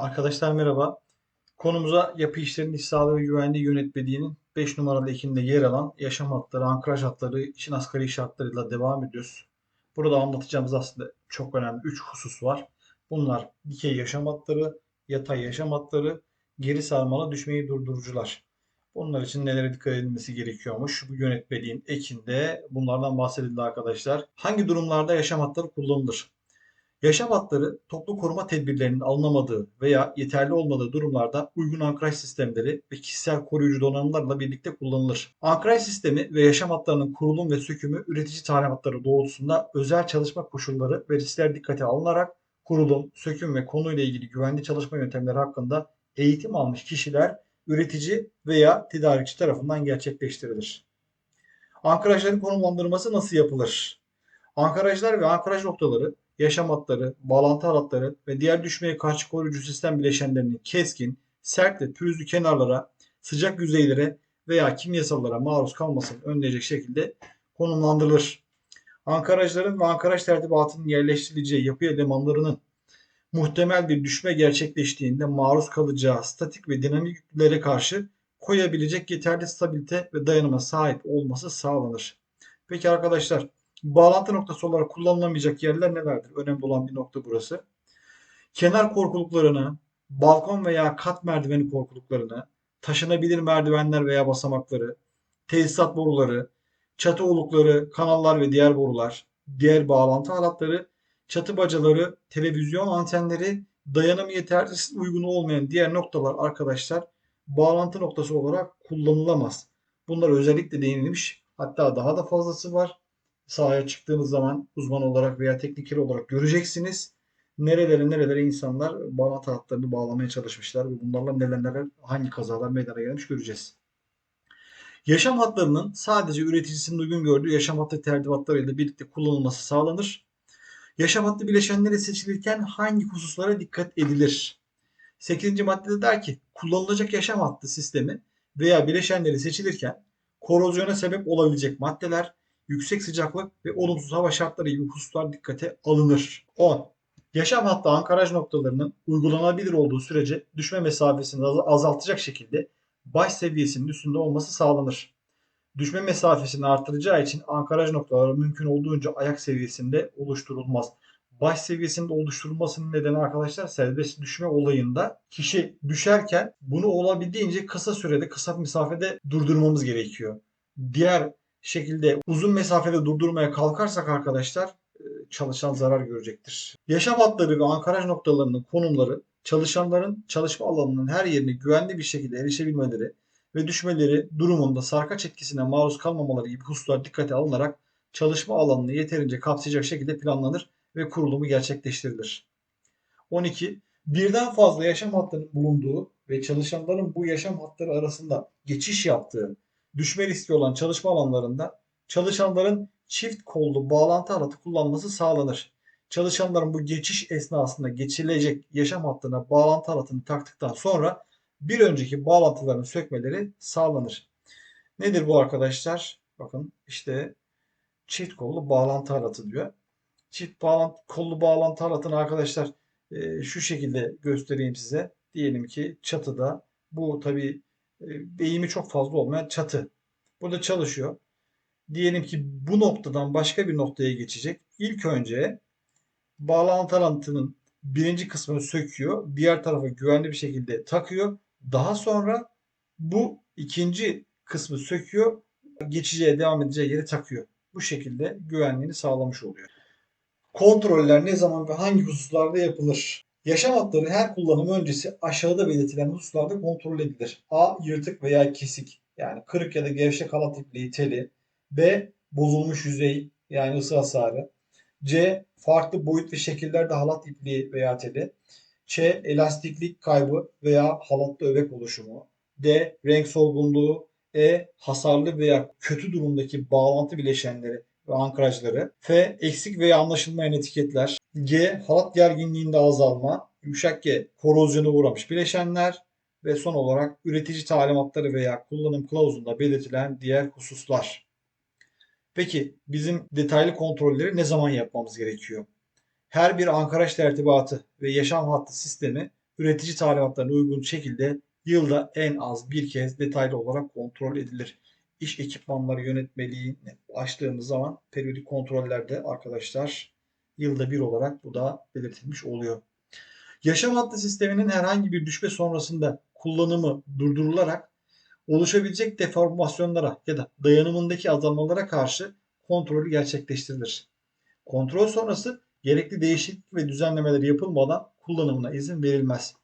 Arkadaşlar merhaba. Konumuza yapı işlerinin iş sağlığı ve güvenliği yönetmeliğinin 5 numaralı ekinde yer alan yaşam hatları, ankraj hatları için asgari şartlarıyla devam ediyoruz. Burada anlatacağımız aslında çok önemli 3 husus var. Bunlar dikey yaşam hatları, yatay yaşam hatları, geri sarmalı düşmeyi durdurucular. Bunlar için nelere dikkat edilmesi gerekiyormuş? Bu yönetmeliğin ekinde bunlardan bahsedildi arkadaşlar. Hangi durumlarda yaşam hatları kullanılır? Yaşam hatları toplu koruma tedbirlerinin alınamadığı veya yeterli olmadığı durumlarda uygun ankraj sistemleri ve kişisel koruyucu donanımlarla birlikte kullanılır. Ankraj sistemi ve yaşam hatlarının kurulum ve sökümü üretici talimatları doğrultusunda özel çalışma koşulları ve riskler dikkate alınarak kurulum, söküm ve konuyla ilgili güvenli çalışma yöntemleri hakkında eğitim almış kişiler üretici veya tedarikçi tarafından gerçekleştirilir. Ankrajların konumlandırması nasıl yapılır? Ankrajlar ve ankraj noktaları yaşam hatları, bağlantı halatları ve diğer düşmeye karşı koruyucu sistem bileşenlerinin keskin, sert ve pürüzlü kenarlara, sıcak yüzeylere veya kimyasallara maruz kalmasını önleyecek şekilde konumlandırılır. Ankarajların ve ankaraj tertibatının yerleştirileceği yapı elemanlarının muhtemel bir düşme gerçekleştiğinde maruz kalacağı statik ve dinamik yüklere karşı koyabilecek yeterli stabilite ve dayanıma sahip olması sağlanır. Peki arkadaşlar bağlantı noktası olarak kullanılamayacak yerler nelerdir? Önemli olan bir nokta burası. Kenar korkuluklarını, balkon veya kat merdiveni korkuluklarını, taşınabilir merdivenler veya basamakları, tesisat boruları, çatı olukları, kanallar ve diğer borular, diğer bağlantı halatları, çatı bacaları, televizyon antenleri, dayanım yetersiz uygun olmayan diğer noktalar arkadaşlar bağlantı noktası olarak kullanılamaz. Bunlar özellikle değinilmiş. Hatta daha da fazlası var sahaya çıktığınız zaman uzman olarak veya tekniker olarak göreceksiniz. Nerelere nerelere insanlar bağlantı hatlarını bağlamaya çalışmışlar ve bunlarla neler neler hangi kazalar meydana gelmiş göreceğiz. Yaşam hatlarının sadece üreticisinin uygun gördüğü yaşam hattı tertibatlarıyla birlikte kullanılması sağlanır. Yaşam hattı bileşenleri seçilirken hangi hususlara dikkat edilir? 8. maddede der ki kullanılacak yaşam hattı sistemi veya bileşenleri seçilirken korozyona sebep olabilecek maddeler, yüksek sıcaklık ve olumsuz hava şartları gibi hususlar dikkate alınır. 10. Yaşam hattı ankaraj noktalarının uygulanabilir olduğu sürece düşme mesafesini azaltacak şekilde baş seviyesinin üstünde olması sağlanır. Düşme mesafesini artıracağı için ankaraj noktaları mümkün olduğunca ayak seviyesinde oluşturulmaz. Baş seviyesinde oluşturulmasının nedeni arkadaşlar serbest düşme olayında kişi düşerken bunu olabildiğince kısa sürede kısa mesafede durdurmamız gerekiyor. Diğer şekilde uzun mesafede durdurmaya kalkarsak arkadaşlar e, çalışan zarar görecektir. Yaşam hatları ve ankaraj noktalarının konumları çalışanların çalışma alanının her yerine güvenli bir şekilde erişebilmeleri ve düşmeleri durumunda sarkaç etkisine maruz kalmamaları gibi hususlar dikkate alınarak çalışma alanını yeterince kapsayacak şekilde planlanır ve kurulumu gerçekleştirilir. 12. Birden fazla yaşam hattının bulunduğu ve çalışanların bu yaşam hatları arasında geçiş yaptığı düşme riski olan çalışma alanlarında çalışanların çift kollu bağlantı halatı kullanması sağlanır. Çalışanların bu geçiş esnasında geçilecek yaşam hattına bağlantı halatını taktıktan sonra bir önceki bağlantıların sökmeleri sağlanır. Nedir bu arkadaşlar? Bakın işte çift kollu bağlantı halatı diyor. Çift bağlantı, kollu bağlantı halatını arkadaşlar e, şu şekilde göstereyim size. Diyelim ki çatıda bu tabi eğimi çok fazla olmayan çatı. Burada çalışıyor. Diyelim ki bu noktadan başka bir noktaya geçecek. İlk önce bağlantı alantının birinci kısmını söküyor. Diğer tarafa güvenli bir şekilde takıyor. Daha sonra bu ikinci kısmı söküyor. Geçeceğe devam edeceği yere takıyor. Bu şekilde güvenliğini sağlamış oluyor. Kontroller ne zaman ve hangi hususlarda yapılır? Yaşam hatları her kullanım öncesi aşağıda belirtilen hususlarda kontrol edilir. A. Yırtık veya kesik yani kırık ya da gevşek halat ipliği teli. B. Bozulmuş yüzey yani ısı hasarı. C. Farklı boyut ve şekillerde halat ipliği veya teli. Ç. Elastiklik kaybı veya halatta öbek oluşumu. D. Renk solgunluğu. E. Hasarlı veya kötü durumdaki bağlantı bileşenleri ankrajları. F. Eksik veya anlaşılmayan etiketler. G. Halat gerginliğinde azalma. Yumuşak G. Korozyona uğramış bileşenler. Ve son olarak üretici talimatları veya kullanım kılavuzunda belirtilen diğer hususlar. Peki bizim detaylı kontrolleri ne zaman yapmamız gerekiyor? Her bir ankaraj tertibatı ve yaşam hattı sistemi üretici talimatlarına uygun şekilde yılda en az bir kez detaylı olarak kontrol edilir. İş ekipmanları yönetmeliğini açtığımız zaman periyodik kontrollerde arkadaşlar yılda bir olarak bu da belirtilmiş oluyor. Yaşam hattı sisteminin herhangi bir düşme sonrasında kullanımı durdurularak oluşabilecek deformasyonlara ya da dayanımındaki azalmalara karşı kontrolü gerçekleştirilir. Kontrol sonrası gerekli değişiklik ve düzenlemeler yapılmadan kullanımına izin verilmez.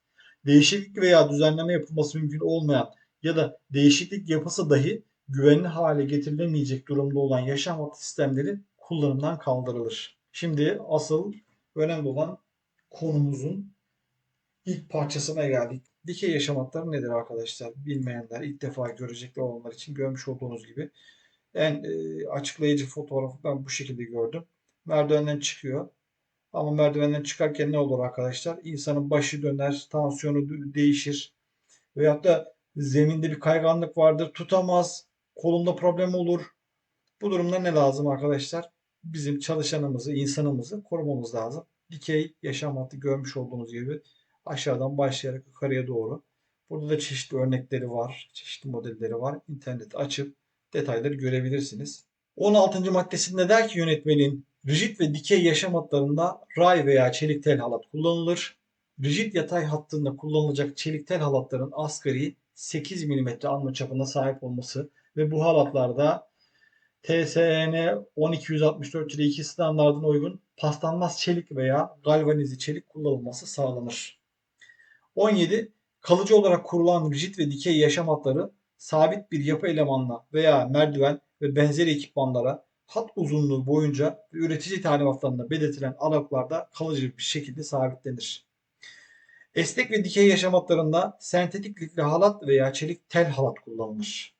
Değişiklik veya düzenleme yapılması mümkün olmayan ya da değişiklik yapılsa dahi güvenli hale getirilemeyecek durumda olan yaşam hattı sistemleri kullanımdan kaldırılır. Şimdi asıl önemli olan konumuzun ilk parçasına geldik. Dikey yaşam hatları nedir arkadaşlar? Bilmeyenler, ilk defa görecekler olanlar için görmüş olduğunuz gibi en e, açıklayıcı fotoğrafı ben bu şekilde gördüm. Merdivenden çıkıyor. Ama merdivenden çıkarken ne olur arkadaşlar? İnsanın başı döner, tansiyonu değişir. Veyahut da zeminde bir kayganlık vardır, tutamaz, kolunda problem olur. Bu durumda ne lazım arkadaşlar? Bizim çalışanımızı, insanımızı korumamız lazım. Dikey yaşam hattı görmüş olduğunuz gibi aşağıdan başlayarak yukarıya doğru. Burada da çeşitli örnekleri var, çeşitli modelleri var. İnterneti açıp detayları görebilirsiniz. 16. maddesinde der ki yönetmenin rigid ve dikey yaşam hatlarında ray veya çelik tel halat kullanılır. Rigid yatay hattında kullanılacak çelik tel halatların asgari 8 mm alma çapına sahip olması ve bu halatlarda TSN 12164-2 standartına uygun paslanmaz çelik veya galvanize çelik kullanılması sağlanır. 17. Kalıcı olarak kurulan rigid ve dikey yaşam hatları sabit bir yapı elemanla veya merdiven ve benzeri ekipmanlara hat uzunluğu boyunca üretici talimatlarında belirtilen aralıklarda kalıcı bir şekilde sabitlenir. Esnek ve dikey yaşam hatlarında sentetik lifli halat veya çelik tel halat kullanılır.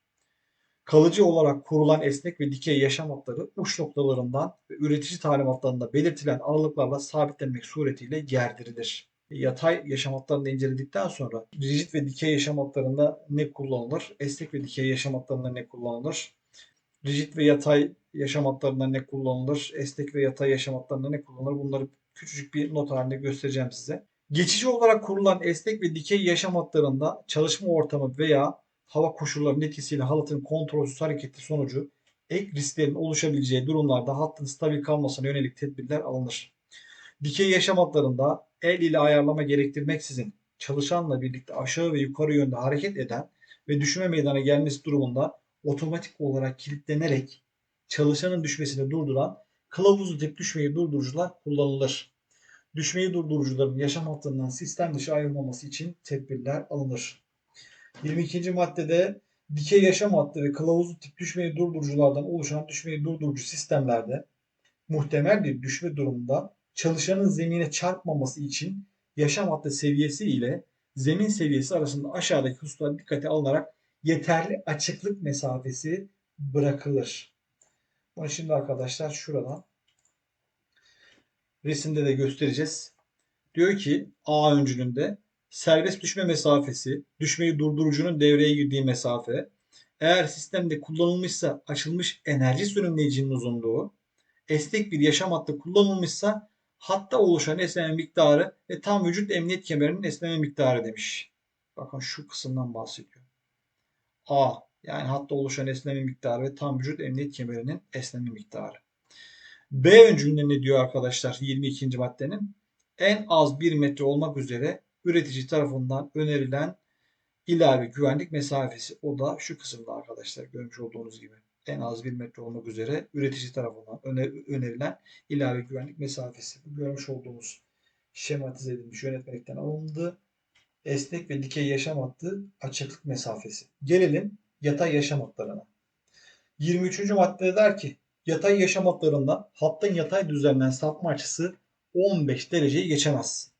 Kalıcı olarak kurulan esnek ve dikey yaşam hatları uç noktalarından ve üretici talimatlarında belirtilen aralıklarla sabitlenmek suretiyle gerdirilir. Yatay yaşam hatlarını inceledikten sonra rigid ve dikey yaşam hatlarında ne kullanılır? Esnek ve dikey yaşam hatlarında ne kullanılır? Rigid ve yatay yaşam hatlarında ne kullanılır? Esnek ve yatay yaşam hatlarında ne kullanılır? Bunları küçücük bir not halinde göstereceğim size. Geçici olarak kurulan esnek ve dikey yaşam hatlarında çalışma ortamı veya hava koşullarının etkisiyle halatın kontrolsüz hareketi sonucu ek risklerin oluşabileceği durumlarda hattın stabil kalmasına yönelik tedbirler alınır. Dikey yaşam hatlarında el ile ayarlama gerektirmeksizin çalışanla birlikte aşağı ve yukarı yönde hareket eden ve düşme meydana gelmesi durumunda otomatik olarak kilitlenerek çalışanın düşmesini durduran kılavuzlu tip düşmeyi durdurucular kullanılır. Düşmeyi durdurucuların yaşam hattından sistem dışı ayrılmaması için tedbirler alınır. 22. maddede dikey yaşam hattı ve kılavuzlu tip düşmeyi durduruculardan oluşan düşmeyi durdurucu sistemlerde muhtemel bir düşme durumunda çalışanın zemine çarpmaması için yaşam hattı seviyesi ile zemin seviyesi arasında aşağıdaki hususlar dikkate alınarak yeterli açıklık mesafesi bırakılır. Bunu şimdi arkadaşlar şuradan resimde de göstereceğiz. Diyor ki A öncülünde serbest düşme mesafesi, düşmeyi durdurucunun devreye girdiği mesafe, eğer sistemde kullanılmışsa açılmış enerji sürümleyicinin uzunluğu, esnek bir yaşam hattı kullanılmışsa hatta oluşan esneme miktarı ve tam vücut emniyet kemerinin esneme miktarı demiş. Bakın şu kısımdan bahsediyor. A yani hatta oluşan esneme miktarı ve tam vücut emniyet kemerinin esneme miktarı. B öncülünde ne diyor arkadaşlar 22. maddenin? En az 1 metre olmak üzere üretici tarafından önerilen ilave güvenlik mesafesi. O da şu kısımda arkadaşlar görmüş olduğunuz gibi. En az 1 metre olmak üzere üretici tarafından önerilen ilave güvenlik mesafesi. Görmüş olduğumuz şematize edilmiş yönetmelikten alındı. Esnek ve dikey yaşam hattı açıklık mesafesi. Gelelim yatay yaşam hatlarına. 23. maddede der ki yatay yaşam hatlarında hattın yatay düzlemden sapma açısı 15 dereceyi geçemez.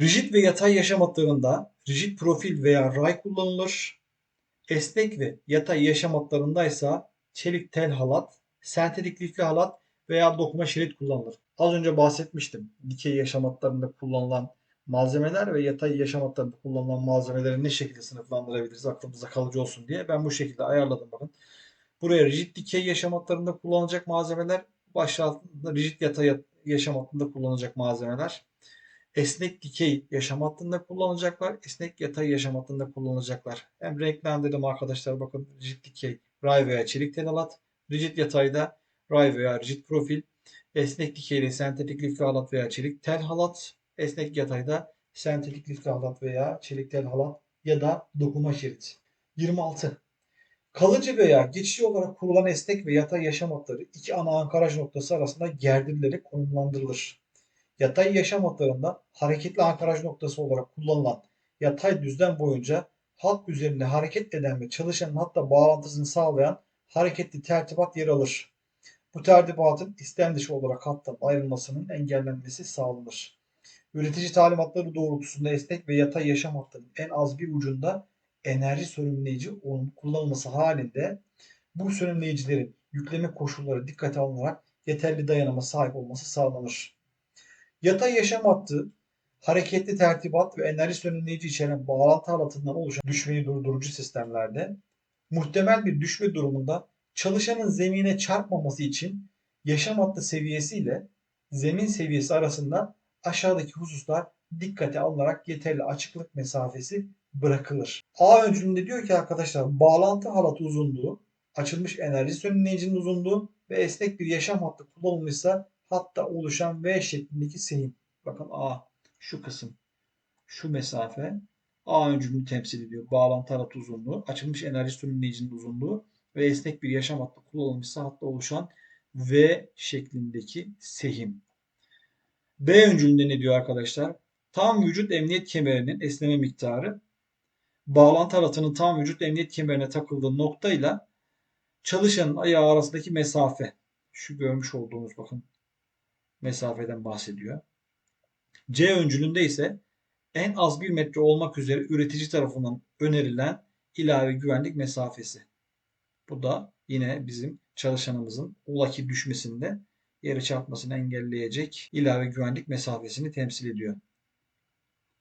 Rigid ve yatay yaşam hatlarında rigid profil veya ray kullanılır. Esnek ve yatay yaşam hatlarında ise çelik tel halat, sentetik lifli halat veya dokuma şerit kullanılır. Az önce bahsetmiştim. Dikey yaşam hatlarında kullanılan malzemeler ve yatay yaşam hatlarında kullanılan malzemeleri ne şekilde sınıflandırabiliriz aklımızda kalıcı olsun diye. Ben bu şekilde ayarladım bakın. Buraya rigid dikey yaşam hatlarında kullanılacak malzemeler, başta altında rigid yatay yaşam hattında kullanılacak malzemeler. Esnek dikey yaşam hattında kullanacaklar. Esnek yatay yaşam hattında kullanacaklar. Hem renklendirdim arkadaşlar bakın rigid dikey ray veya çelik tel halat. Rigid yatayda ray veya rigid profil. Esnek dikeyde sentetik lifli halat veya çelik tel halat. Esnek yatayda sentetik lifli halat veya çelik tel halat ya da dokuma şerit. 26. Kalıcı veya geçici olarak kurulan esnek ve yatay yaşam hatları iki ana ankaraj noktası arasında gerdirilerek konumlandırılır. Yatay yaşam hatlarında hareketli ankaraj noktası olarak kullanılan yatay düzlem boyunca hat üzerinde hareket eden ve çalışan hatta bağlantısını sağlayan hareketli tertibat yer alır. Bu tertibatın istem dışı olarak hattan ayrılmasının engellenmesi sağlanır. Üretici talimatları doğrultusunda esnek ve yatay yaşam hattının en az bir ucunda enerji sönümleyici onun kullanılması halinde bu sönümleyicilerin yükleme koşulları dikkate alınarak yeterli dayanıma sahip olması sağlanır. Yatay yaşam hattı hareketli tertibat ve enerji sönümleyici içeren bağlantı halatından oluşan düşmeyi durdurucu sistemlerde muhtemel bir düşme durumunda çalışanın zemine çarpmaması için yaşam hattı seviyesi ile zemin seviyesi arasında aşağıdaki hususlar dikkate alınarak yeterli açıklık mesafesi bırakılır. A öncülünde diyor ki arkadaşlar bağlantı halatı uzunluğu, açılmış enerji sönümleyicinin uzunluğu ve esnek bir yaşam hattı kullanılmışsa hatta oluşan V şeklindeki sehim. Bakın A şu kısım şu mesafe A öncülünü temsil ediyor. Bağlantı halatı uzunluğu, açılmış enerji sönümleyicinin uzunluğu ve esnek bir yaşam hattı kullanılmışsa hatta oluşan V şeklindeki sehim. B öncülünde ne diyor arkadaşlar? Tam vücut emniyet kemerinin esneme miktarı bağlantı halatının tam vücut emniyet kemerine takıldığı noktayla çalışanın ayağı arasındaki mesafe. Şu görmüş olduğunuz bakın mesafeden bahsediyor. C öncülünde ise en az 1 metre olmak üzere üretici tarafından önerilen ilave güvenlik mesafesi. Bu da yine bizim çalışanımızın ulaki düşmesinde yere çarpmasını engelleyecek ilave güvenlik mesafesini temsil ediyor.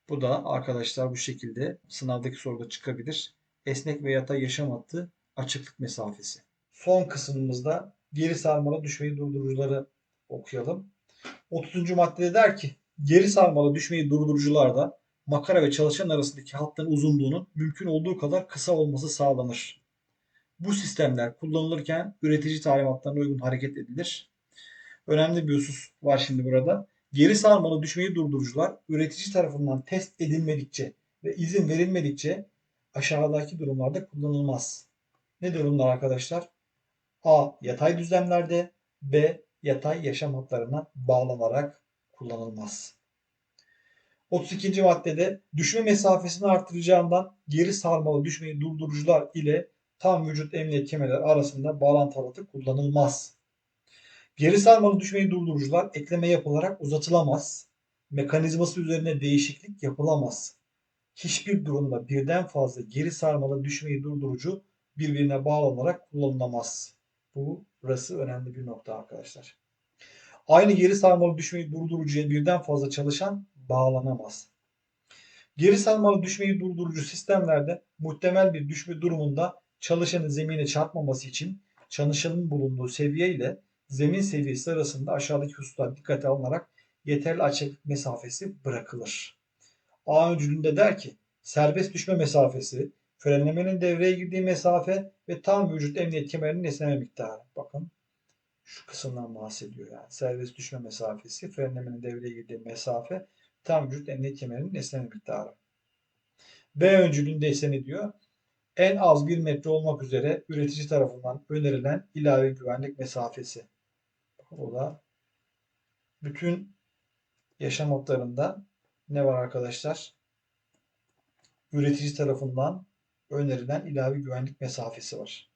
Bu da arkadaşlar bu şekilde sınavdaki soruda çıkabilir. Esnek ve yatay yaşam hattı açıklık mesafesi. Son kısmımızda geri sarmalı düşmeyi durdurucuları okuyalım. 30. maddede der ki geri sarmalı düşmeyi durdurucularda makara ve çalışan arasındaki hattın uzunluğunun mümkün olduğu kadar kısa olması sağlanır. Bu sistemler kullanılırken üretici talimatlarına uygun hareket edilir. Önemli bir husus var şimdi burada. Geri sarmalı düşmeyi durdurucular üretici tarafından test edilmedikçe ve izin verilmedikçe aşağıdaki durumlarda kullanılmaz. Ne durumlar arkadaşlar? A. Yatay düzlemlerde B. Yatay yaşam hatlarına bağlanarak kullanılmaz. 32. maddede düşme mesafesini artıracağından geri sarmalı düşmeyi durdurucular ile tam vücut emniyet kemerleri arasında bağlantı halatı kullanılmaz. Geri sarmalı düşmeyi durdurucular ekleme yapılarak uzatılamaz. Mekanizması üzerine değişiklik yapılamaz. Hiçbir durumda birden fazla geri sarmalı düşmeyi durdurucu birbirine bağlanarak kullanılamaz. Bu burası önemli bir nokta arkadaşlar. Aynı geri sarmalı düşmeyi durdurucuya birden fazla çalışan bağlanamaz. Geri sarmalı düşmeyi durdurucu sistemlerde muhtemel bir düşme durumunda çalışanın zemine çarpmaması için çalışanın bulunduğu seviye ile zemin seviyesi arasında aşağıdaki hususlar dikkate alınarak yeterli açıklık mesafesi bırakılır. A öncülünde der ki serbest düşme mesafesi, frenlemenin devreye girdiği mesafe ve tam vücut emniyet kemerinin esneme miktarı. Bakın şu kısımdan bahsediyor yani. Serbest düşme mesafesi, frenlemenin devreye girdiği mesafe, tam vücut emniyet kemerinin esneme miktarı. B öncülünde ise ne diyor? En az 1 metre olmak üzere üretici tarafından önerilen ilave güvenlik mesafesi. O da bütün yaşam notlarında ne var arkadaşlar? Üretici tarafından önerilen ilave güvenlik mesafesi var.